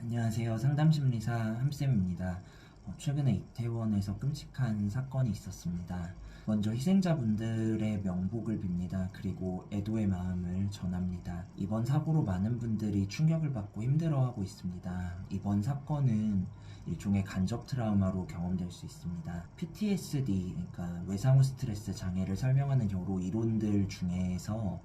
안녕하세요. 상담심리사 함쌤입니다. 어, 최근에 이태원에서 끔찍한 사건이 있었습니다. 먼저 희생자분들의 명복을 빕니다. 그리고 애도의 마음을 전합니다. 이번 사고로 많은 분들이 충격을 받고 힘들어하고 있습니다. 이번 사건은 일종의 간접 트라우마로 경험될 수 있습니다. PTSD, 그러니까 외상후 스트레스 장애를 설명하는 여러 이론들 중에서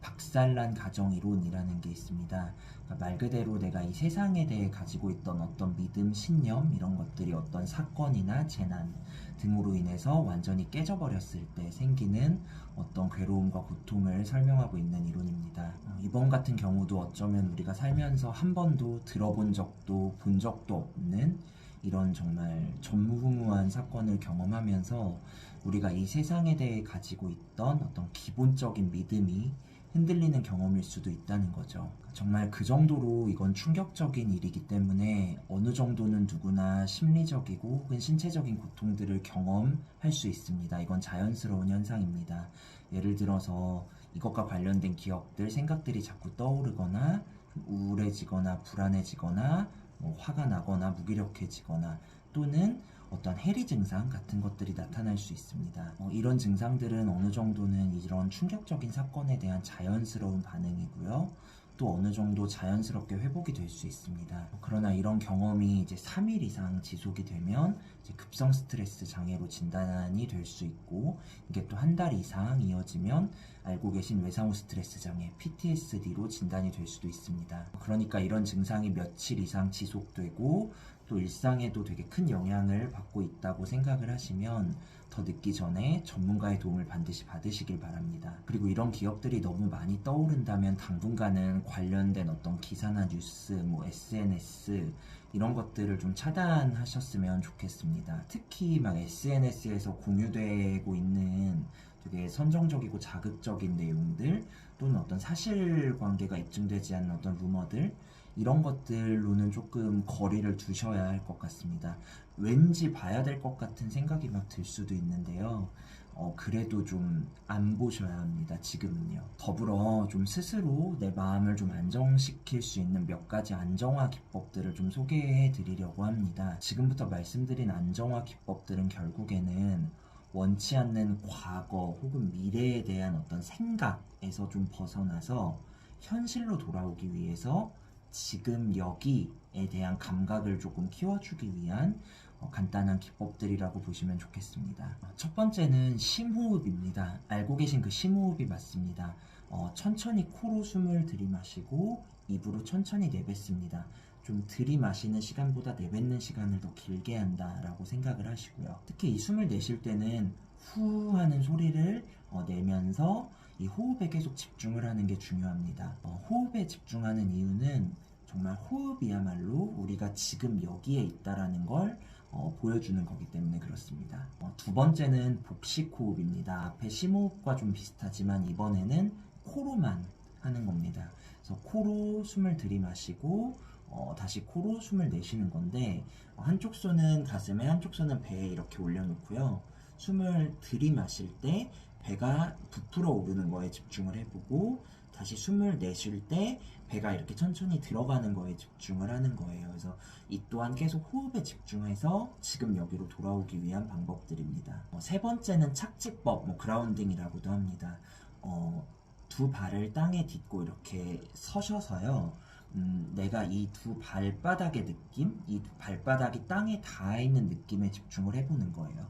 박살난 가정 이론이라는 게 있습니다. 그러니까 말 그대로 내가 이 세상에 대해 가지고 있던 어떤 믿음, 신념 이런 것들이 어떤 사건이나 재난 등으로 인해서 완전히 깨져버렸을 때 생기는 어떤 괴로움과 고통을 설명하고 있는 이론입니다. 어, 이번 같은 경우도 어쩌면 우리가 살면서 한 번도 들어본 적도 본 적도 없는 이런 정말 전무후무한 사건을 경험하면서 우리가 이 세상에 대해 가지고 있던 어떤 기본적인 믿음이 흔들리는 경험일 수도 있다는 거죠. 정말 그 정도로 이건 충격적인 일이기 때문에 어느 정도는 누구나 심리적이고 혹은 신체적인 고통들을 경험할 수 있습니다. 이건 자연스러운 현상입니다. 예를 들어서 이것과 관련된 기억들, 생각들이 자꾸 떠오르거나 좀 우울해지거나 불안해지거나 뭐 화가 나거나 무기력해지거나 또는 어떤 해리 증상 같은 것들이 나타날 수 있습니다. 어, 이런 증상들은 어느 정도는 이런 충격적인 사건에 대한 자연스러운 반응이고요. 또 어느 정도 자연스럽게 회복이 될 수 있습니다. 그러나 이런 경험이 이제 3일 이상 지속이 되면 급성 스트레스 장애로 진단이 될 수 있고 이게 또 한 달 이상 이어지면 알고 계신 외상후 스트레스 장애 PTSD로 진단이 될 수도 있습니다. 그러니까 이런 증상이 며칠 이상 지속되고 또 일상에도 되게 큰 영향을 받고 있다고 생각을 하시면 더 늦기 전에 전문가의 도움을 반드시 받으시길 바랍니다. 그리고 이런 기업들이 너무 많이 떠오른다면 당분간은 관련된 어떤 기사나 뉴스, 뭐 SNS 이런 것들을 좀 차단하셨으면 좋겠습니다. 특히 막 SNS에서 공유되고 있는 되게 선정적이고 자극적인 내용들 또는 어떤 사실관계가 입증되지 않는 어떤 루머들 이런 것들로는 조금 거리를 두셔야 할 것 같습니다. 왠지 봐야 될 것 같은 생각이 막 들 수도 있는데요. 어, 그래도 좀 안 보셔야 합니다. 지금은요. 더불어 좀 스스로 내 마음을 좀 안정시킬 수 있는 몇 가지 안정화 기법들을 좀 소개해 드리려고 합니다. 지금부터 말씀드린 안정화 기법들은 결국에는 원치 않는 과거 혹은 미래에 대한 어떤 생각에서 좀 벗어나서 현실로 돌아오기 위해서 지금 여기에 대한 감각을 조금 키워주기 위한 어, 간단한 기법들이라고 보시면 좋겠습니다. 어, 첫 번째는 심호흡입니다. 알고 계신 그 심호흡이 맞습니다. 어, 천천히 코로 숨을 들이마시고 입으로 천천히 내뱉습니다. 좀 들이마시는 시간보다 내뱉는 시간을 더 길게 한다라고 생각을 하시고요. 특히 이 숨을 내쉴 때는 후 하는 소리를 어, 내면서 이 호흡에 계속 집중을 하는 게 중요합니다. 어, 호흡에 집중하는 이유는 정말 호흡이야말로 우리가 지금 여기에 있다라는 걸 어, 보여주는 거기 때문에 그렇습니다. 어, 두 번째는 복식 호흡입니다. 앞에 심호흡과 좀 비슷하지만 이번에는 코로만 하는 겁니다. 그래서 코로 숨을 들이마시고 어, 다시 코로 숨을 내쉬는 건데 어, 한쪽 손은 가슴에 한쪽 손은 배에 이렇게 올려놓고요. 숨을 들이마실 때 배가 부풀어 오르는 거에 집중을 해보고 다시 숨을 내쉴 때 배가 이렇게 천천히 들어가는 거에 집중을 하는 거예요. 그래서 이 또한 계속 호흡에 집중해서 지금 여기로 돌아오기 위한 방법들입니다. 어, 세 번째는 착지법, 뭐 그라운딩이라고도 합니다. 어, 두 발을 땅에 딛고 이렇게 서셔서요. 음, 내가 이 두 발바닥의 느낌, 이 발바닥이 땅에 닿아 있는 느낌에 집중을 해보는 거예요.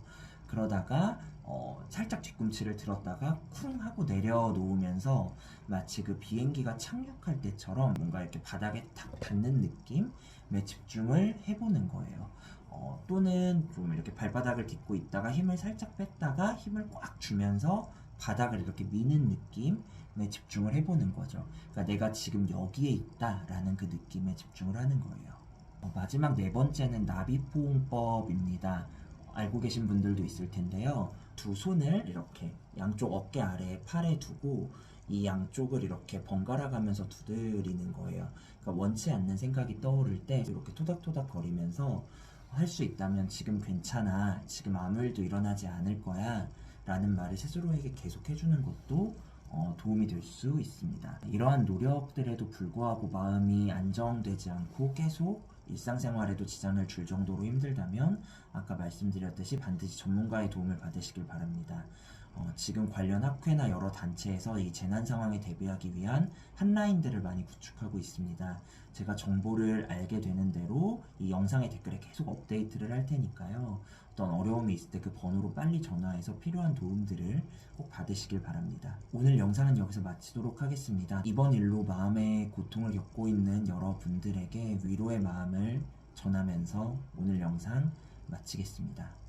그러다가 어, 살짝 뒤꿈치를 들었다가 쿵 하고 내려놓으면서 마치 그 비행기가 착륙할 때처럼 뭔가 이렇게 바닥에 탁 닿는 느낌에 집중을 해보는 거예요. 어, 또는 좀 이렇게 발바닥을 딛고 있다가 힘을 살짝 뺐다가 힘을 꽉 주면서 바닥을 이렇게 미는 느낌에 집중을 해보는 거죠. 그러니까 내가 지금 여기에 있다라는 그 느낌에 집중을 하는 거예요. 어, 마지막 네 번째는 나비포옹법입니다. 알고 계신 분들도 있을 텐데요. 두 손을 이렇게 양쪽 어깨 아래에 팔에 두고 이 양쪽을 이렇게 번갈아 가면서 두드리는 거예요. 그러니까 원치 않는 생각이 떠오를 때 이렇게 토닥토닥 거리면서 할 수 있다면 지금 괜찮아. 지금 아무 일도 일어나지 않을 거야. 라는 말을 스스로에게 계속 해주는 것도 어, 도움이 될 수 있습니다. 이러한 노력들에도 불구하고 마음이 안정되지 않고 계속 일상생활에도 지장을 줄 정도로 힘들다면 아까 말씀드렸듯이 반드시 전문가의 도움을 받으시길 바랍니다. 어, 지금 관련 학회나 여러 단체에서 이 재난 상황에 대비하기 위한 한라인들을 많이 구축하고 있습니다. 제가 정보를 알게 되는 대로 이 영상의 댓글에 계속 업데이트를 할 테니까요. 어떤 어려움이 있을 때 그 번호로 빨리 전화해서 필요한 도움들을 꼭 받으시길 바랍니다. 오늘 영상은 여기서 마치도록 하겠습니다. 이번 일로 마음의 고통을 겪고 있는 여러분들에게 위로의 마음을 전하면서 오늘 영상 마치겠습니다.